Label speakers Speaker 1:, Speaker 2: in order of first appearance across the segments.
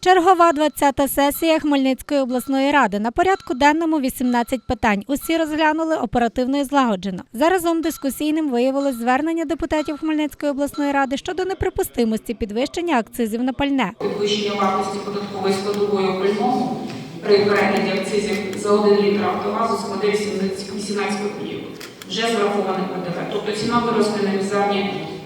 Speaker 1: Чергова 20-та сесія Хмельницької обласної ради. На порядку денному 18 питань. Усі розглянули оперативно і злагоджено. Заразом дискусійним виявилось звернення депутатів Хмельницької обласної ради щодо неприпустимості підвищення акцизів на пальне.
Speaker 2: підвищення вартості податкової складової опального при перегляді акцизів за 1 літр автогазу складе 18 копійок. Вже зрахований ПДВ. Тобто ціна виросте на мізерні 0,6%.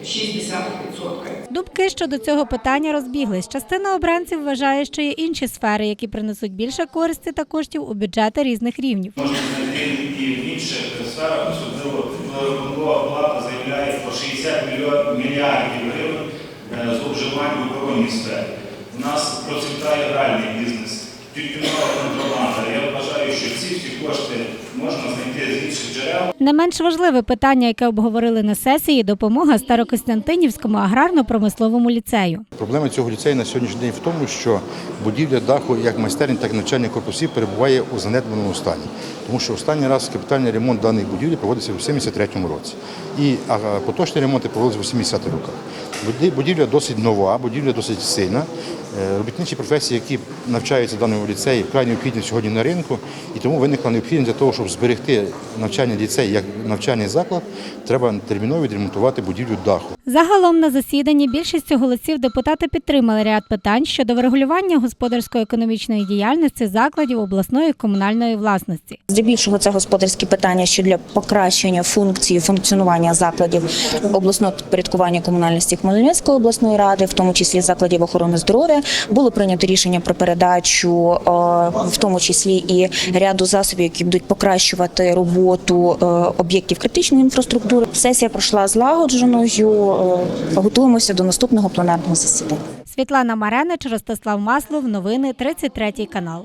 Speaker 1: Думки щодо цього питання розбіглись. Частина обранців вважає, що є інші сфери, які принесуть більше користі та коштів у бюджети різних рівнів.
Speaker 3: Можна знайти і в інших сферах, особливо рахункова плата заявляє про 60 мільйон- мільярдів гривень е, зловживань у оборонній сфері. У нас процвітає гральний бізнес, тютюнова контрабанда. Я вважаю, що ці всі кошти можна знайти з інших джерел.
Speaker 1: Не менш важливе питання, яке обговорили на сесії, допомога Старокостянтинівському аграрно-промисловому ліцею.
Speaker 4: Проблема цього ліцею на сьогоднішній день в тому, що будівля даху як майстерень, так і навчальних корпусів перебуває у занедбаному стані. Тому що останній раз капітальний ремонт даної будівлі проводився у 73-му році. І поточні ремонти проводилися в 80-х роках. Буді- Будівля досить нова, будівля досить сильна. Е, Робітничі професії, які навчаються в даному ліцеї, вкрай необхідні сьогодні на ринку, і тому виникла необхідність для того, щоб зберегти навчальний ліцей як навчальний заклад, треба терміново відремонтувати будівлю даху.
Speaker 1: Загалом на засіданні більшістю голосів депутати підтримали ряд питань щодо врегулювання господарсько-економічної діяльності закладів обласної комунальної власності.
Speaker 5: Здебільшого це господарські питання, що для покращення функції функціонування закладів обласного підпорядкування комунальності Хмельницької обласної ради, в тому числі закладів охорони здоров'я, було прийнято рішення про передачу, е, в тому числі і ряду засобів, які будуть покращувати роботу е, об'єктів критичної інфраструктури. Сесія пройшла злагодженою. е, Готуємося до наступного пленарного засідання.
Speaker 1: Світлана Маренич, Ростислав Маслов, новини 33 канал.